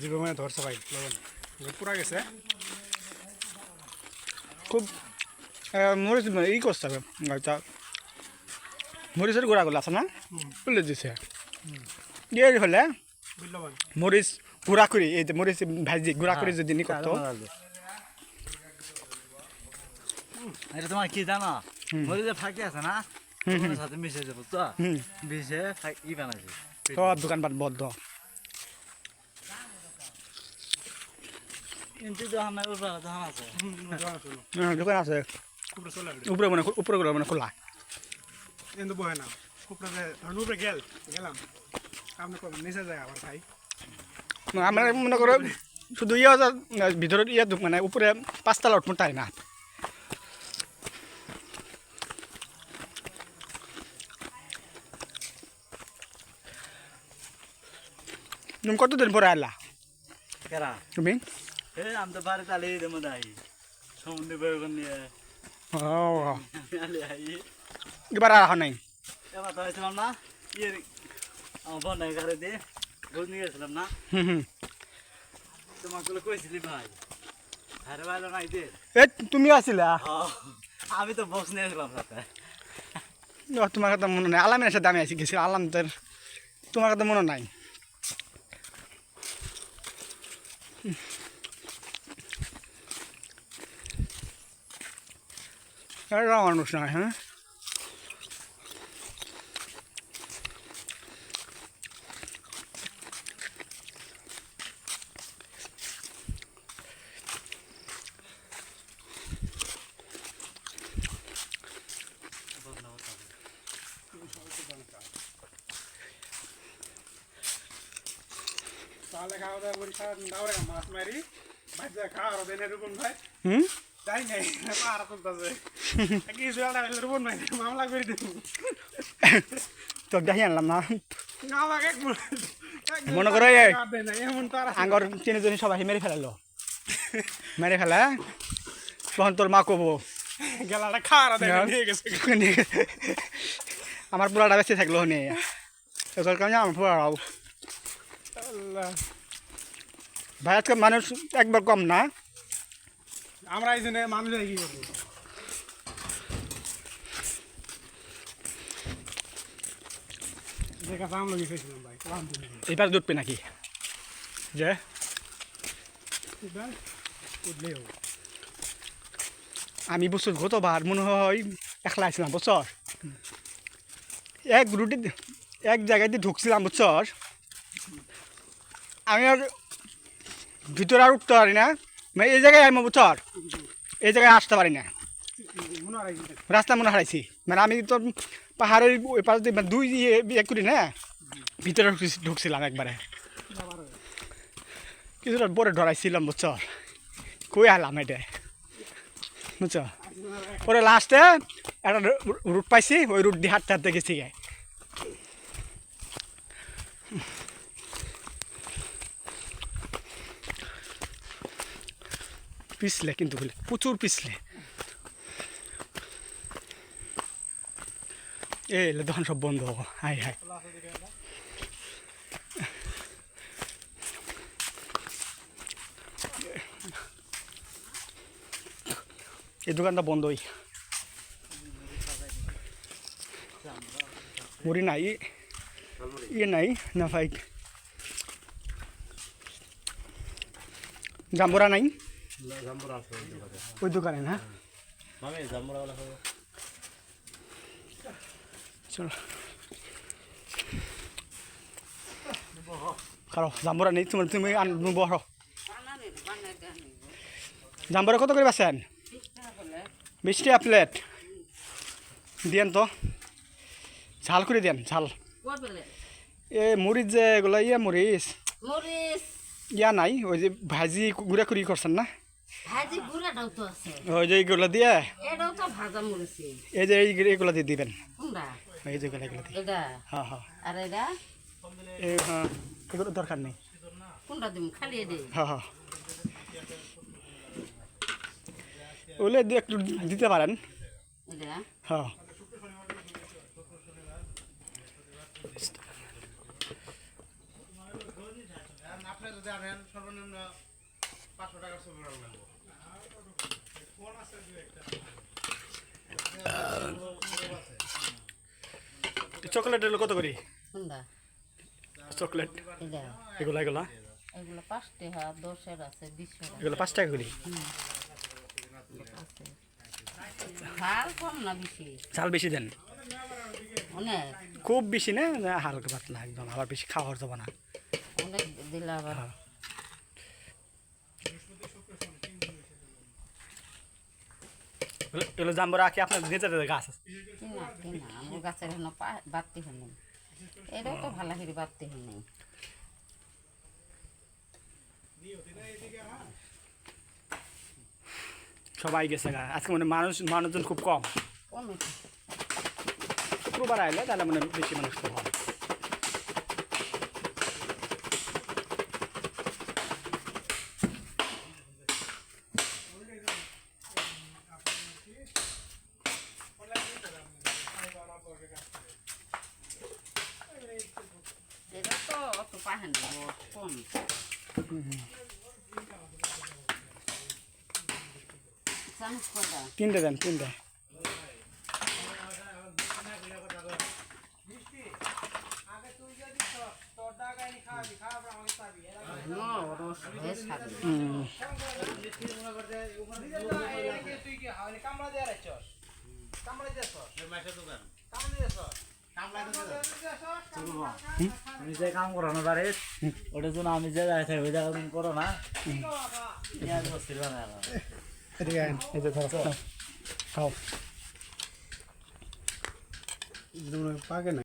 জীবন মানে ধরছে ভাই লবণ পুরা গেছে। খুব মরিচ ই করছে এটা মরিচের গুঁড়াগুলো আছে না? তুলে দিছে। দিয়ে হলে মরিচ গুঁড়া করি এই যে মরিচ ভাজি গুঁড়া করে যদি নি করতো এটা তোমার কি জানো? মরিচে ফাঁকি আছে না? সাথে মিশে যাব তো মিশে ই বানাইছে। সব দোকানপাট বদ্ধ কিন্তু তো আমার উপরে ধান আছে হ্যাঁ, দোকান আছে। উপরে মানে উপরে গুলো মানে খোলা। কিন্তু বহে না। উপরে উপরে গেল গেলাম। আপনি নিচে যায় আবার ভাই আমরা মনে করো শুধু ইয়ে ভিতৰত ইয়ে মানে উপরে পাঁচতলা উঠবো তাই না। তুমি কতদিন পরে আলা তুমি? এ আমি তো বাড়ি তালে এর মধ্যে আই সমুদ্র বেগুন নিয়ে। ও আমি এবার আর আহা নাই। এবার তো হয়েছিলাম না ইয়ে আমার বন্যায় ঘরে দিয়ে ভোজ নিয়ে গেছিলাম না। হুম হুম। তোমাকে কইছিলি ভাই নাই দে এ তুমি আসিলা? আমি তো বক্স সাথে। ও, তোমার কথা মনে নাই। আলামের সাথে আমি আসি গেছি আলাম তোর। তোমার কথা মনে নাই। এটা মানুষ নয় হ্যাঁ তাহলে খাওয়া দাওয়া করে খাওয়া দাওয়া মাছ মারি ভাজা খাওয়া হবে না রুবন ভাই হুম যাই নাই পাহাড় তুলতেছে কিছু একটা হইলে রুবন ভাই মামলা করে দেবো তো দেখি আনলাম না মনে করো। আঙ্গর তিনজনই সবাই মেরে ফেলালো মেরে ফেলা তখন তোর মা কবো গেলাটা খাওয়া নিয়ে গেছে আমার পুরাটা বেঁচে থাকল নে তোর কারণে আমার আল্লাহ। ভাই আজকে মানুষ একবার কম না আমরা এই জন্য মানুষ কি করব দেখা দাম লগি খেয়েছিলাম ভাই আলহামদুলিল্লাহ এবার দুধ পে নাকি যে আমি বছর গতবার মনে হয় একলা আসছিলাম বছর এক রুটি এক জায়গায় দিয়ে ঢুকছিলাম বছর আমি আর ভিতরে আর উঠতে পারি না মানে এই জায়গায় আমি বছর এই জায়গায় আসতে পারি না মনে রাস্তা মনে হারাইছি মানে আমি তো পাহাড়ের ওই পাশ দিয়ে মানে দুই ইয়ে ইয়ে করি না, ভিতরে ঢুকছি- ঢুকছিলাম একবারে। কিছুটা পরে ধরাইছিলাম বুঝছর কই আলাম এটা বুঝছ? পরে লাস্টে একটা রুট পাইছি, ওই রুট দিয়ে হাঁটতে হাঁটতে গেছি গে। পিছলে কিন্তু বলে প্রচুর পিছলে। এ এলে তখন সব বন্ধ। Hi hi. এই দোকানটা বন্ধই। মুড়ি নাই ইয়ে নাই না ভাই জাম্বুরা নাই? ওই দোকানে। না? খারো জাম্বুরা নেই তোমার তুমি আন বহর জাম্বুরা কত করে বাসেন বিশ টাকা প্লেট দিয়েন তো। ঝাল করে দেন ঝাল। এ মরিচ যে এগুলো ইয়া মরিচ। ইয়া নাই ওই যে ভাজি গুঁড়া করি করছেন না? ওই যে এইগুলো দিয়ে এই যে এই এইগুলো দিয়ে দিবেন। এই যে দিয়ে এটা? হ্যাঁ হ্যাঁ। আর এটা? এই হ্যাঁ এগুলো দরকার নেই। কোনটা দিম? খালি হ্যাঁ হ্যাঁ। ওগুলো দিয়ে একটু দিতে পারেন। হ্যাঁ। সর্বনিম্ন পাঁচশো টাকার ছবি লাগবে চকলেট এগুলো কত করি? চকলেট এগুলা এগুলা এগুলো পাঁচ টাকা দশের আছে বিশের এগুলো পাঁচ টাকা করি। ঝাল কম না বেশি? চাল বেশি দেন। অনেক? খুব বেশি না না হালকা পাতলা একদম আবার বেশি খাওয়ার যাব না। অনেক দিলে আবার এগুলো- এগুলো জাম্বুরা কি আপনার নিজেদের গাছ আছে কিনা কিনা আমার গাছের হেন বাড়তে হয় নাই এটাও তো ভালো করে বাড়তে হয় নাই সবাই গেছে গা আজকে মানে মানুষ মানুষজন খুব কম কমে শুক্রবার আইলে তাহলে মানে বেশি মানুষ তো হয় এটা তো অত পাহেন কম তিনটে দেন তিনটে নো রস হয়ে সারি হুম তুমি যে কাম করো না বাড়ি ওটার জন্য আমি যে যাই থাকি ওই জায়গা তুমি করো না খাও। পাকে না।